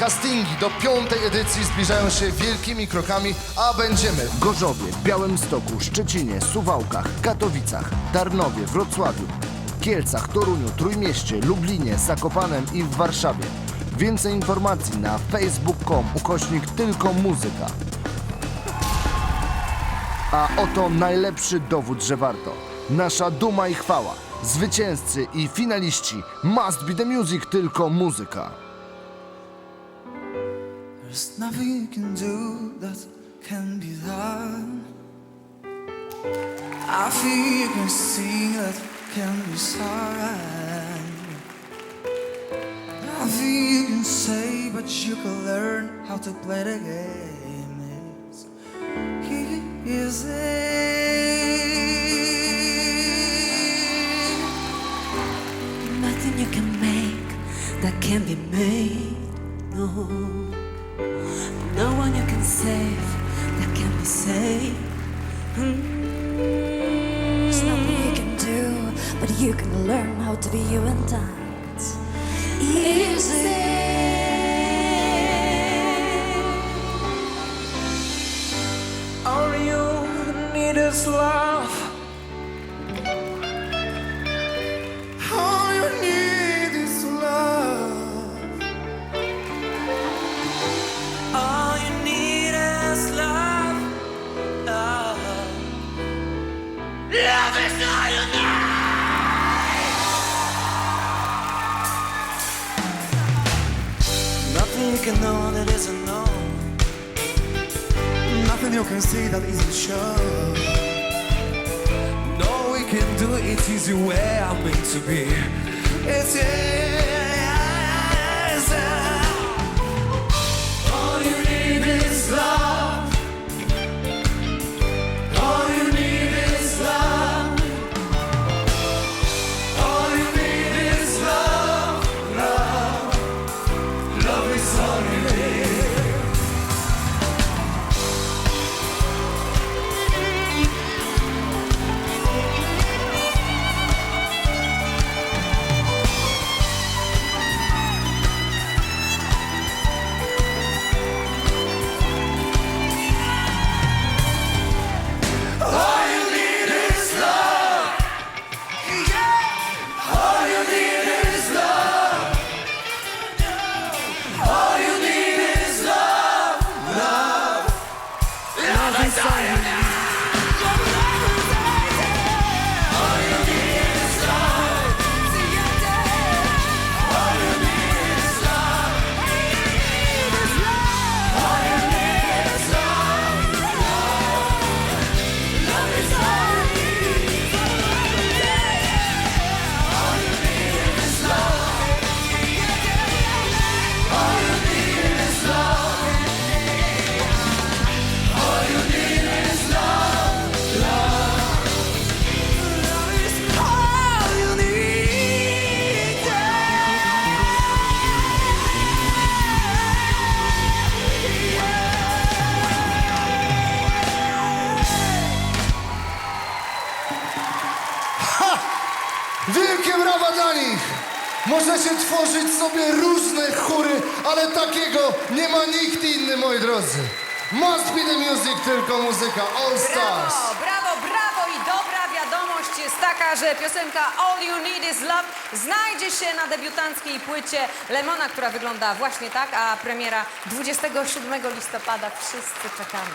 Castingi do piątej edycji zbliżają się wielkimi krokami, a będziemy W Gorzowie, Białymstoku, Szczecinie, Suwałkach, Katowicach, Tarnowie, Wrocławiu, Kielcach, Toruniu, Trójmieście, Lublinie, Zakopanem i w Warszawie. Więcej informacji na facebook.com ukośnik tylko muzyka. A oto najlepszy dowód, że warto. Nasza duma i chwała. Zwycięzcy i finaliści Must Be The Music tylko muzyka. There's nothing you can do that can be done. I feel you can see that can be. I feel you can say, but you can learn how to play the game. It's easy. Nothing you can make that can be made. No save that can be saved. Mm, there's nothing you can do, but you can learn how to be you and dance. Easy. All you need is love. Nothing you can know that isn't known. Nothing you can see that isn't sure. No, we can do where I'm meant to be. It's. Wielkie brawa dla nich! Możecie tworzyć sobie różne chóry, ale takiego nie ma nikt inny, moi drodzy. Must be the music, tylko muzyka All Stars. Brawo, brawo, brawo i dobra wiadomość jest taka, że piosenka All You Need Is Love znajdzie się na debiutanckiej płycie Lemona, która wygląda właśnie tak, a premiera 27 listopada. Wszyscy czekamy.